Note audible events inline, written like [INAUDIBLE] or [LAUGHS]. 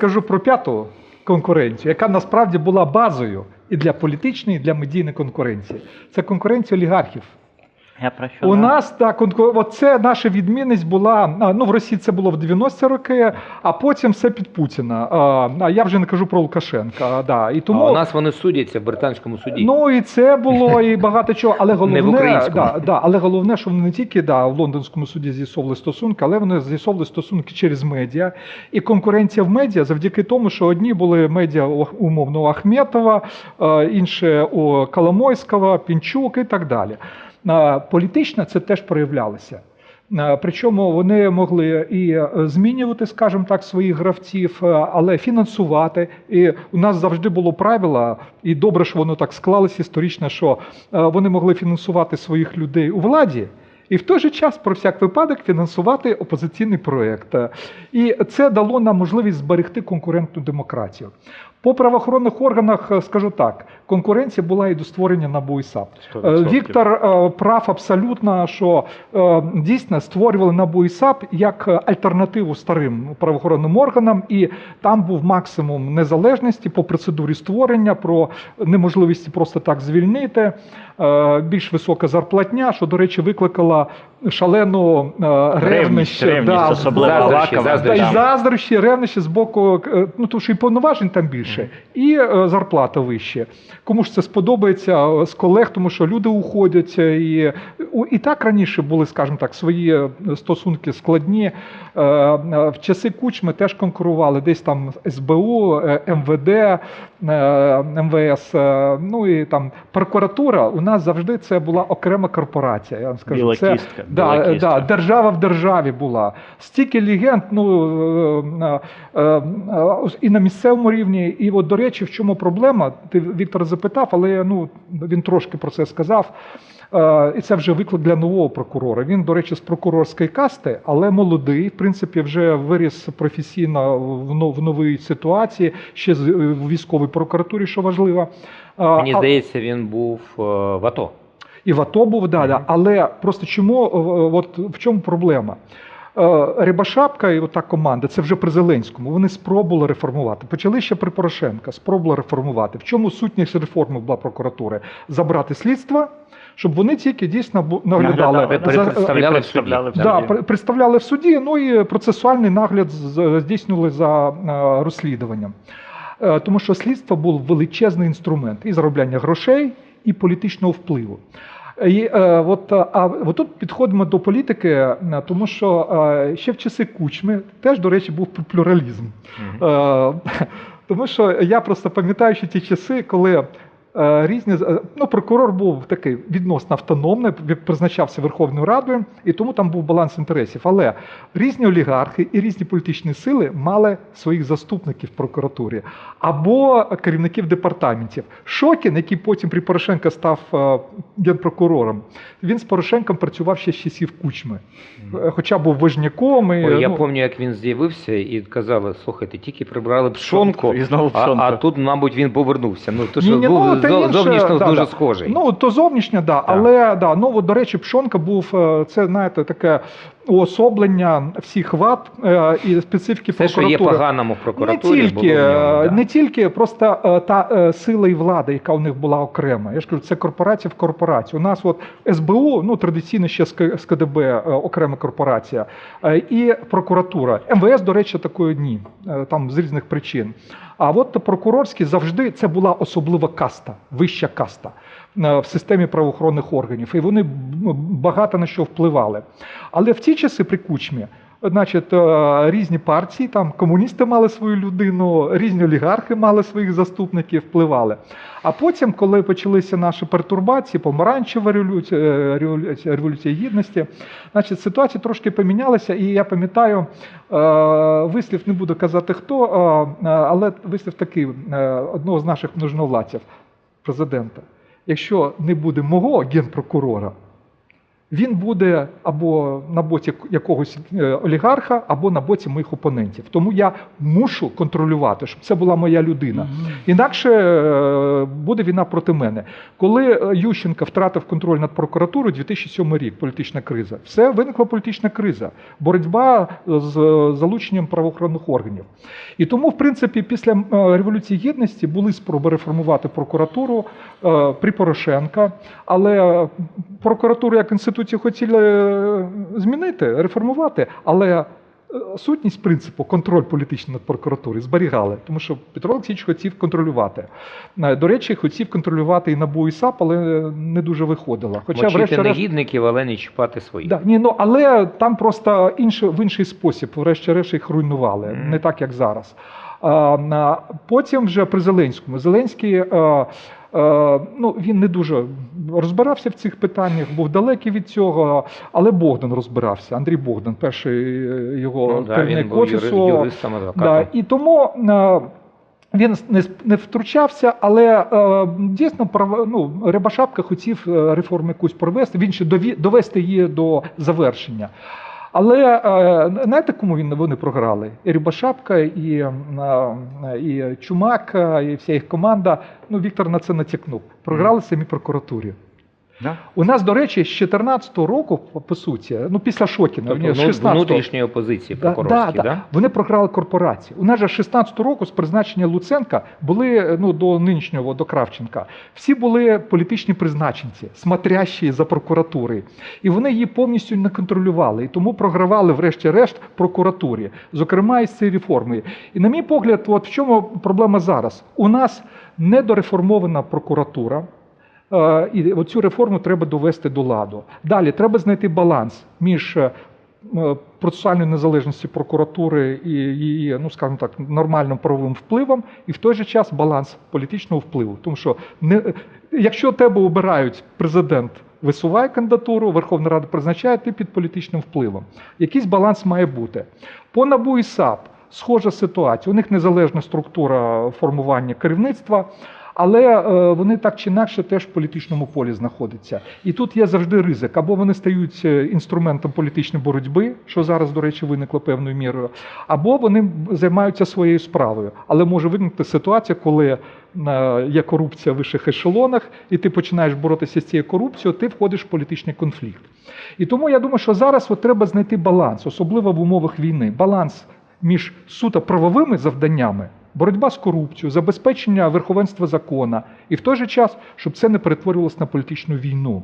скажу про п'яту конкуренцію, яка насправді була базою і для політичної, і для медійної конкуренції. Це конкуренція олігархів. Я про що У да. нас так, це наша відмінність була. Ну в Росії це було в 90-ті роки, а потім все під Путіна. А, я вже не кажу про Лукашенка. Да. І тому А у нас вони судяться в британському суді. Ну і це було, і багато чого. Але [LAUGHS] головне, в українському. да, да, але головне, що вони не тільки да, в лондонському суді з'ясовували стосунки, але вони з'ясовували стосунки через медіа. І конкуренція в медіа завдяки тому, що одні були медіа умовно Ахметова, е, інші у Коломойського, Пінчук і так далі. Політично це теж проявлялося. Причому вони могли і е, змінювати, скажімо так, своїх гравців, е, але фінансувати. І у нас завжди було правило, і добре, що воно так склалося історично, що е, вони могли фінансувати своїх людей у владі. І в той же час про всяк випадок фінансувати опозиційний проєкт. І це дало нам можливість зберегти конкурентну демократію. По правоохоронних органах е, скажу так: конкуренція була і до створення НАБУ і САП. Е, 100%. Віктор е, прав абсолютно, що е, дійсно створювали НАБУ і САП як е, альтернативу старим правоохоронним органам, і там був максимум незалежності по процедурі створення, про неможливості просто так звільнити, е, більш висока зарплатня, що, до речі, викликала шалену е, ревнище. ревність, особливо Заздрощі, Да, і заздрощі. заздрощі, ревнощі з боку, е, ну тому що і повноважень там більше, і е, зарплата вище. Кому ж це сподобається е, з колег, тому що люди уходять. е, І, і так раніше були, скажімо так, свої стосунки складні. В часи кучми теж конкурували, десь там СБУ, МВД, МВС, е, ну і там прокуратура. У нас завжди це була окрема корпорація. Я вам скажу, Біла це кістка, да, біла е, кістка. да, держава в державі була. Стільки легенд, ну е, е, е, і на місцевому рівні. І от, до речі, в чому проблема? Ти Віктор запитав, але ну він трошки про це сказав. Е, І це вже виклик для нового прокурора. Він, до речі, з прокурорської касти, але молодий. В принципі, вже виріс професійно в новій ситуації, ще з- в військовій прокуратурі, що важливо. Е, Мені здається, він був е, в АТО. і в АТО був, да, да. але просто чому, е, от в чому проблема? Е, Рябошапка і ота команда, це вже при Зеленському. Вони спробували реформувати. Почали ще при Порошенка, спробували реформувати. В чому сутність реформи була прокуратури? Забрати слідство, щоб вони тільки дійсно наглядали представляли в суді. Да, представляли в суді, ну і процесуальний нагляд здійснювали за е, розслідуванням. Е, Тому що слідство був величезний інструмент і заробляння грошей, і політичного впливу. І, е, от, е, а от тут підходимо до політики, тому що е, ще в часи кучми теж, до речі, був плюралізм. Е, [LAUGHS] Тому що я просто пам'ятаю ще ті часи, коли різні е, ну, прокурор був такий відносно автономний, призначався Верховною Радою, і тому там був баланс інтересів. Але різні олігархи і різні політичні сили мали своїх заступників в прокуратурі або керівників департаментів. Шокін, який потім при Порошенка став е, генпрокурором, він з Порошенком працював ще з часів кучми, Е, хоча був вижняком. І, Ой, я ну, пам'ятаю, як він з'явився і казали, слухайте, тільки прибрали пшонку, І знову а, а тут, мабуть, він повернувся. Ну, то що Ні-ні, був ну, та зо- інше, зовнішньо да, дуже да. схожий. Ну, то зовнішньо, да, але да, ну, от, до речі, Пшонка був е, це, знаєте, таке уособлення всіх вад е, і специфіки Все, що є поганому в Не прокуратурі, тільки, було в ньому, е, да. не тільки просто е, та сила і влада, яка у них була окрема. Я ж кажу, це корпорація в корпорації. У нас от СБУ, ну традиційно ще з КДБ окрема корпорація, і прокуратура. МВС, до речі, такої ні, там з різних причин. А от прокурорські завжди це була особлива каста, вища каста в системі правоохоронних органів, і вони багато на що впливали. Але в ті часи при кучмі. Значить, е, різні партії, там комуністи мали свою людину, різні олігархи мали своїх заступників, впливали. А потім, коли почалися наші пертурбації, помаранчева революція, е, революція, гідності, значить, ситуація трошки помінялася. І я пам'ятаю, е, вислів не буду казати хто, але вислів такий одного з наших множновладців, президента. Якщо не буде мого генпрокурора, він буде або на боці якогось е, олігарха, або на боці моїх опонентів. Тому я мушу контролювати, щоб це була моя людина. Інакше е, буде війна проти мене. Коли е, Ющенко втратив контроль над прокуратурою, 2007 рік, політична криза, все виникла політична криза, боротьба з залученням правоохоронних органів. І тому, в принципі, після революції гідності були спроби реформувати прокуратуру при Порошенка, але прокуратуру як інституцію хотіли е, змінити, реформувати, але е, сутність принципу контроль політичний над прокуратурою зберігали, тому що Петро Олексійович хотів контролювати. Е, До речі, хотів контролювати і НАБУ, і САП, але не дуже виходило. Хоча, врешті-решт, негідників, але не чіпати своїх. Да, ні, ну але там просто інше, в інший спосіб, врешті-решт, їх руйнували, Мгм. не так як зараз. Потім вже при Зеленському. Зеленський. е, е, Ну, він не дуже розбирався в цих питаннях, був далекий від цього, але Богдан розбирався. Андрій Богдан, перший е, його Ну, керівник юри- офісу. юристом, Да, і тому він не, не втручався, але дійсно ну, Рябошапка хотів реформу якусь провести, він ще довести її до завершення. Але е, знаєте, кому він вони програли? І Рябошапка, і, і Чумак, і вся їх команда. Ну, Віктор на це натякнув. Програли самі прокуратурі. Да? У нас, до речі, з 14-го року, по- суті, ну після Шокіна, Тобто з 16-го, внутрішньої опозиції Да, да, да, да. Вони програли корпорації. У нас же з 16 року з призначення Луценка були ну до нинішнього до Кравченка. Всі були політичні призначенці, смотрящі за прокуратури, і вони її повністю не контролювали. І тому програвали, врешті-решт, прокуратурі, зокрема із цієї реформи. І на мій погляд, от в чому проблема зараз? У нас недореформована прокуратура. Е, І оцю реформу треба довести до ладу. Далі треба знайти баланс між е, процесуальною незалежністю прокуратури і її, ну скажімо так, нормальним правовим впливом, і в той же час баланс політичного впливу. Тому що не, якщо тебе обирають президент. Висуває кандидатуру, Верховна Рада призначає ти під політичним впливом. Якийсь баланс має бути. По НАБУ і САП схожа ситуація. У них незалежна структура формування керівництва, але е, вони так чи інакше теж в політичному полі знаходяться. І тут є завжди ризик. Або вони стають е, інструментом політичної боротьби, що зараз, до речі, виникло певною мірою, або вони займаються своєю справою. Але може виникнути ситуація, коли е, є корупція в вищих ешелонах, і ти починаєш боротися з цією корупцією, ти входиш в політичний конфлікт. І тому я думаю, що зараз от треба знайти баланс, особливо в умовах війни. Баланс між суто правовими завданнями, боротьба з корупцією, забезпечення верховенства закона, і в той же час, щоб це не перетворювалося на політичну війну.